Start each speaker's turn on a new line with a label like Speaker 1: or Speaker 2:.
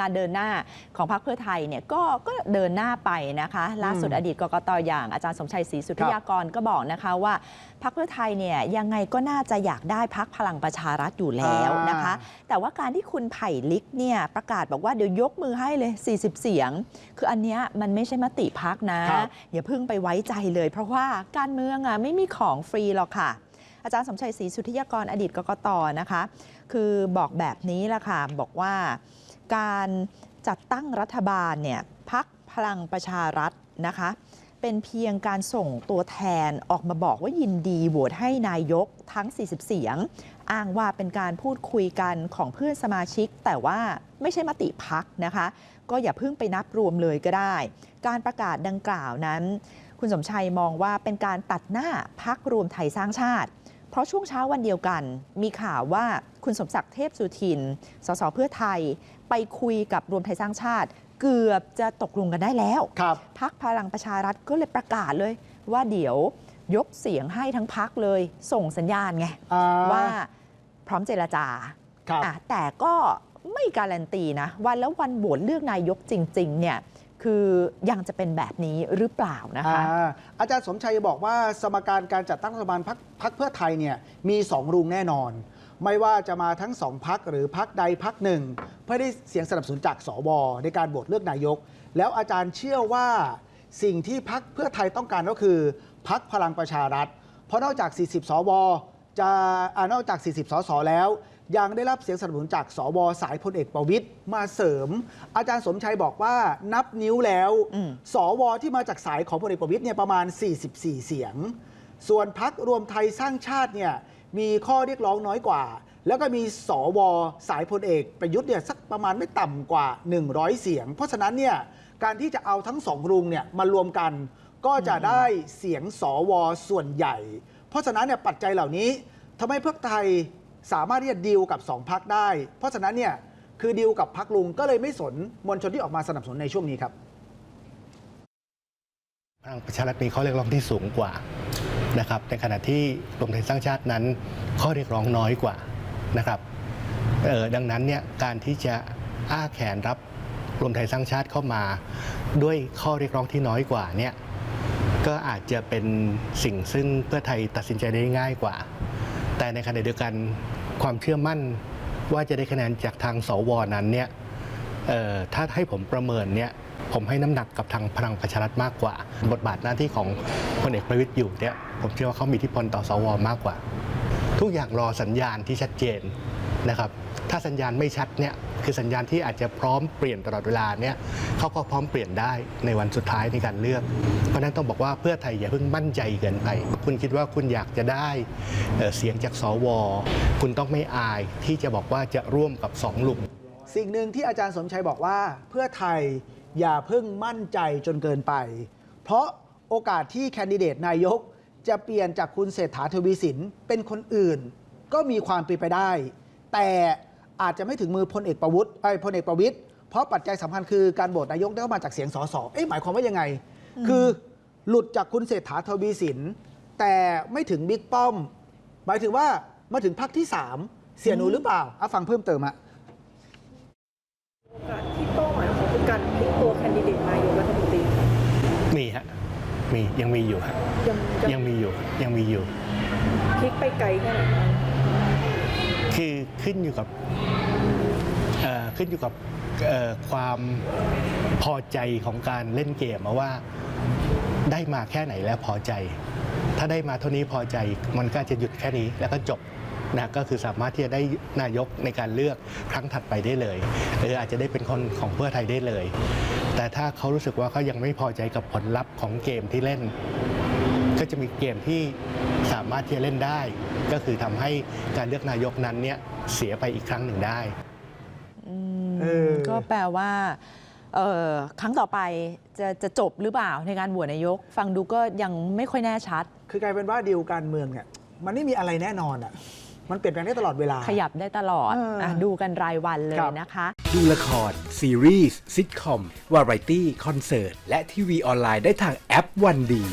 Speaker 1: การเดินหน้าของพรรคเพื่อไทยเนี่ยก็ก็เดินหน้าไปนะคะล่าสุด
Speaker 2: อืม
Speaker 1: อดีตกกตอย่างอาจารย์สมชัยศรีสุทธิยากรก็บอกนะคะว่าพรรคเพื่อไทยเนี่ยยังไงก็น่าจะอยากได้พรรคพลังประชารัฐอยู่แล้วนะคะ แต่ว่าการที่คุณไผ่ลิกเนี่ยประกาศบอกว่าเดี๋ยวยกมือให้เลย 40 เสียง คืออันเนี้ยมันไม่ใช่มติพักนะ
Speaker 2: ครับ
Speaker 1: อย่าเพิ่งไปไว้ใจเลย เพราะว่าการเมืองอะไม่มีของฟรีหรอกค่ะ อาจารย์สมชัยศรีสุทธิยากรอดีตกกตนะคะ คือบอกแบบนี้ละค่ะบอกว่า การจัดตั้งรัฐบาลเนี่ยพักพลังประชารัฐนะคะ เป็นเพียงการส่งตัวแทนออกมาบอกว่ายินดีโหวตให้นายกทั้ง 40 เสียง อ้างว่าเป็นการพูดคุยกันของเพื่อนสมาชิก แต่ว่าไม่ใช่มติพักนะคะ ก็อย่าเพิ่งไปนับรวมเลยก็ได้ การประกาศดังกล่าวนั้น คุณสมชัยมองว่าเป็นการตัดหน้าพักรวมไทยสร้างชาติ เพราะช่วงเช้าวันเดียวกัน มีข่าวว่าคุณสมศักดิ์เทพสุทิน สสเพื่อไทย ไปคุยกับรวมไทยสร้างชาติ เกือบจะตกลงกันได้แล้ว
Speaker 2: ครับ
Speaker 1: พักพลังประชารัฐก็เลยประกาศเลย ว่าเดี๋ยวยกเสียงให้ทั้งพักเลย ส่งสัญญาณไง
Speaker 2: อ่า
Speaker 1: ว่าพร้อมเจรจา
Speaker 2: ครับ
Speaker 1: อะแต่ก็ไม่การันตีนะวันแล้ววันโหวตเลือกนายกจริง ๆ เนี่ย คือยังจะเป็นแบบนี้หรือเปล่านะคะ
Speaker 2: อาอาจารย์สมชัยบอกว่าสมการการจัดตั้งรัฐบาลพักพักเพื่อไทยเนี่ยมีสองรุงแน่นอน ไม่ว่าจะมาทั้งสองพักหรือพักใดพักหนึ่ง เพื่อได้เสียงสนับสนุนจากสวในการโหวตเลือกนายก แล้วอาจารย์เชื่อว่าสิ่งที่พักเพื่อไทยต้องการก็คือพักพลังประชารัฐ เพราะนอกจาก 40 สวจะอานอกจาก 40 สสแล้ว ยังได้รับเสียงสนับสนุนจากสวสายพลเอกประวิตยมาเสริม อาจารย์สมชัยบอกว่านับนิ้วแล้ว
Speaker 1: อืม
Speaker 2: สวที่มาจากสายของพลเอกประวิตยเนี่ยประมาณ 44 เสียง ส่วนพักรวมไทยสร้างชาติเนี่ยมีข้อเรียกร้องน้อยกว่า แล้วก็มีสวสายพลเอกประยุทธ์เนี่ยสักประมาณไม่ต่ำกว่า 100 เสียง เพราะฉะนั้นเนี่ยการที่จะเอาทั้งสองรุงเนี่ยมารวมกัน ก็จะได้เสียงสวส่วนใหญ่ เพราะฉะนั้นเนี่ยปัจจัยเหล่านี้ทำให้เพื่อไทย สามารถที่จะดีลกับสองพักได้ เพราะฉะนั้นเนี่ยคือดีลกับพักลุงก็เลยไม่สนมวลชนที่ออกมาสนับสนุนในช่วงนี้ครับ
Speaker 3: พลังประชารัฐมีข้อเรียกร้องที่สูงกว่านะครับในขณะที่รวมไทยสร้างชาตินั้น ข้อเรียกร้องน้อยกว่านะครับออดังนั้นเนี่ยการที่จะอ้าแขนรับรวมไทยสร้างชาติเข้ามา ด้วยข้อเรียกร้องที่น้อยกว่าเนี่ยก็อาจจะเป็นสิ่งซึ่งเพื่อไทยตัดสินใจได้ง่ายกว่า แต่ในขณะเดียวกัน ความเชื่อมั่นว่าจะได้คะแนนจากทางสวนั้นเนี่ยถ้าให้ผมประเมินเนี่ยผมให้น้ำหนักกับทางพลังประชารัฐมากกว่า บทบาทหน้าที่ของพลเอกประวิตยอยู่เนี่ยผมเชื่อว่าเขามีอิทธิพลต่อสวมากกว่า ทุกอย่างรอสัญญาณที่ชัดเจน นะครับถ้าสัญญาณไม่ชัดเนี่ยคือสัญญาณที่อาจจะพร้อมเปลี่ยนตลอดเวลาเนี่ยเขาก็พร้อมเปลี่ยนได้ในวันสุดท้ายในการเลือก เพราะนั้นต้องบอกว่าเพื่อไทยอย่าเพิ่งมั่นใจเกินไป คุณคิดว่าคุณอยากจะได้เอ่อเสียงจากสว คุณต้องไม่อายที่จะบอกว่าจะร่วมกับสองลุง
Speaker 2: สิ่งหนึ่งที่อาจารย์สมชัยบอกว่า เพื่อไทยอย่าเพิ่งมั่นใจจนเกินไป เพราะโอกาสที่แคนดิเดตนายก จะเปลี่ยนจากคุณเศรษฐาทวีสินเป็นคนอื่น ก็มีความเป็นไปได้ แต่อาจจะไม่ถึงมือพลเอกประวุฒิไอ้ยพลเอกประวิตยเพราะปัจจัยสำคัญคือการโหวตนายกได้มาจากเสียงสสเอ๊ะหมายความว่ายังไง คือหลุดจากคุณเศรษฐาทวีสิน แต่ไม่ถึงบิ๊กป้อม หมายถึงว่ามาถึงพรรคที่สามเสียหนูหรือเปล่าอะฟังเพิ่มเติมอะ
Speaker 4: โอกาสที่เป้าหมายของคือการพลิกตัวแคนดิเดตนายกรัฐมนตรี
Speaker 3: มีฮะมียังมีอยู่ฮะ
Speaker 4: ยังยั
Speaker 3: ยังมีอยู่ยังมีอยู่
Speaker 4: พลิกไปไกลแค่ไหน คื
Speaker 3: อขึ้นอยู่กับขึ้นอยู่กับความพอใจของการเล่นเกมว่าได้มาแค่ไหนแล้วพอใจ ถ้าได้มาเท่านี้พอใจมันก็จะหยุดแค่นี้แล้วก็จบนะก็คือสามารถที่จะได้นายกในการเลือกครั้งถัดไปได้เลยหรืออาจจะได้เป็นคนของเพื่อไทยได้เลย แต่ถ้าเขารู้สึกว่าเขายังไม่พอใจกับผลลัพธ์ของเกมที่เล่น ก็จะมีเกมที่สามารถที่จะเล่นได้ ก็คือทำให้การเลือกนายกนั้นเนี่ยเสียไปอีกครั้งหนึ่งได้
Speaker 1: อืม
Speaker 2: เออ
Speaker 1: ก็แปลว่าเอ่อครั้งต่อไปจะจะจบหรือเปล่าในการโหวตนายก ฟังดูก็ยังไม่ค่อยแน่ชัด
Speaker 2: คือกลายเป็นว่าดีลการเมืองเนี่ยมันไม่มีอะไรแน่นอนอะมันเปลี่ยนแปลงได้ตลอดเวลา
Speaker 1: ขยับได้ตลอด
Speaker 2: เอออะ
Speaker 1: ดูกันรายวันเลย
Speaker 2: ครับ
Speaker 1: นะคะ
Speaker 5: ดูละคร ซีรีส์ซิทคอม วาไรตี้ คอนเสิร์ต และทีวีออนไลน์ได้ทางแอปวันดี